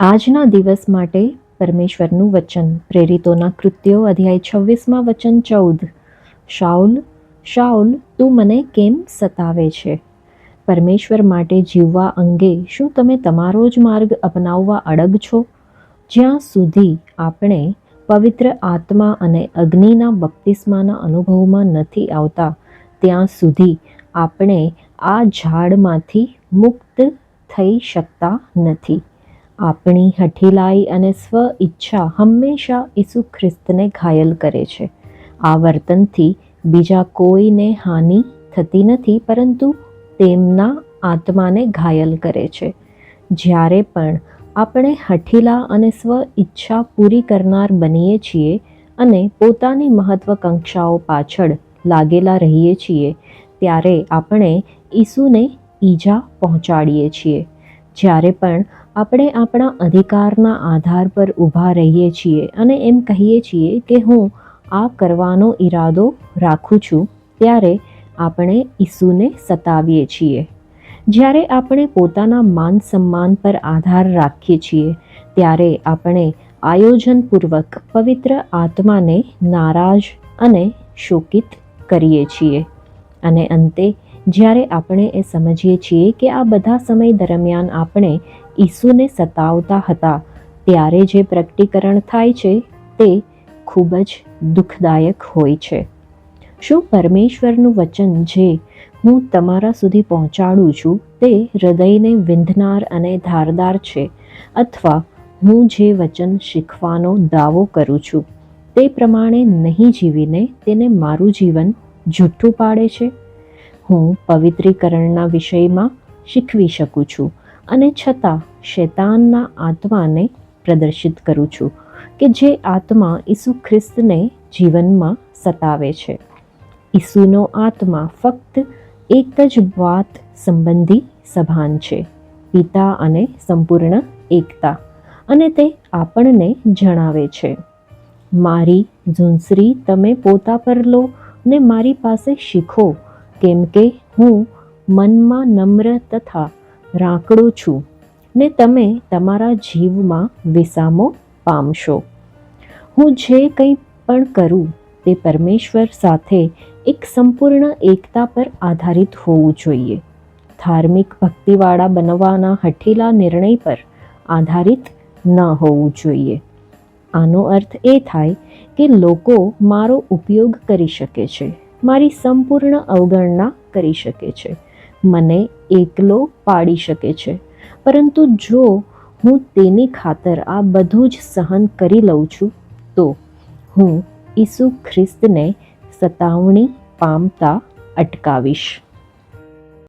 આજના દિવસ માટે પરમેશ્વરનું વચન. પ્રેરિતોના કૃત્યો, અધ્યાય છવ્વીસમાં વચન ચૌદ. શાઉલ શાઉલ, તું મને કેમ સતાવે છે? પરમેશ્વર માટે જીવવા અંગે શું તમે તમારો જ માર્ગ અપનાવવા અડગ છો? જ્યાં સુધી આપણે પવિત્ર આત્મા અને અગ્નિના બપ્તિસ્માના અનુભવમાં નથી આવતા, ત્યાં સુધી આપણે આ ઝાડમાંથી મુક્ત થઈ શકતા નથી. આપણી હઠીલાઈ અને સ્વ ઈચ્છા હંમેશા ઈસુ ખ્રિસ્તને ઘાયલ કરે છે. આ વર્તનથી બીજા કોઈને હાનિ થતી નથી, પરંતુ તેમના આત્માને ઘાયલ કરે છે. જ્યારે પણ આપણે હઠીલા અને સ્વ ઈચ્છા પૂરી કરનાર બનીએ છીએ અને પોતાની મહત્વકાંક્ષાઓ પાછળ લાગેલા રહીએ છીએ, ત્યારે આપણે ઈસુને ઈજા પહોંચાડીએ છીએ. જ્યારે પણ આપણે આપણા અધિકારના આધાર પર ઊભા રહીએ છીએ અને એમ કહીએ છીએ કે હું આ કરવાનો ઈરાદો રાખું છું ત્યારે આપણે ઈસુને સતાવીએ છીએ. જ્યારે આપણે પોતાના માન સન્માન પર આધાર રાખીએ છીએ, ત્યારે આપણે આયોજનપૂર્વક પવિત્ર આત્માને નારાજ અને શોકિત કરીએ છીએ. અને અંતે, જ્યારે આપણે એ સમજીએ છીએ કે આ બધા સમય દરમિયાન આપણે ઈસુને સતાવતા હતા. ત્યારે જે પ્રગટીકરણ થાય છે, તે ખૂબ જ દુઃખદાયક હોય છે. શું પરમેશ્વરનું વચન જે હું તમારા સુધી પહોંચાડું છું, તે હૃદયને વિંધનાર અને ધારદાર છે? અથવા હું જે વચન શીખવાનો દાવો કરું છું, તે પ્રમાણે નહીં જીવીને તેને મારું જીવન જૂઠું પાડે છે? હું પવિત્રીકરણના વિષયમાં શીખવી શકું છું. અને છતાં શૈતાનના આત્માને પ્રદર્શિત કરું છું કે જે આત્મા ઈસુ ખ્રિસ્તને જીવનમાં સતાવે છે. ઈસુનો આત્મા ફક્ત એક જ વાત સંબંધી સભાન છે, પિતા અને સંપૂર્ણ એકતા, અને તે આપણને જણાવે છે. મારી ઝુંસરી તમે પોતા પર લો ને મારી પાસે શીખો, કેમ કે હું મનમાં નમ્ર તથા રાંકડો છું ને તમે તમારા જીવમાં વિસામો પામશો. હું જે કંઈ પણ કરું તે પરમેશ્વર સાથે એક સંપૂર્ણ એકતા પર આધારિત હોવું જોઈએ. ધાર્મિક ભક્તિવાળા બનવાના હઠીલા નિર્ણય પર આધારિત ન હોવું જોઈએ. આનો અર્થ એ થાય કે લોકો મારો ઉપયોગ કરી શકે છે, મારી સંપૂર્ણ અવગણના કરી શકે છે. મને એકલો પાડી શકે છે. પરંતુ જો હું તેની ખાતર આ બધું જ સહન કરી લઉં છું, તો હું ઈસુ ખ્રિસ્તને સતાવણી પામતા અટકાવીશ.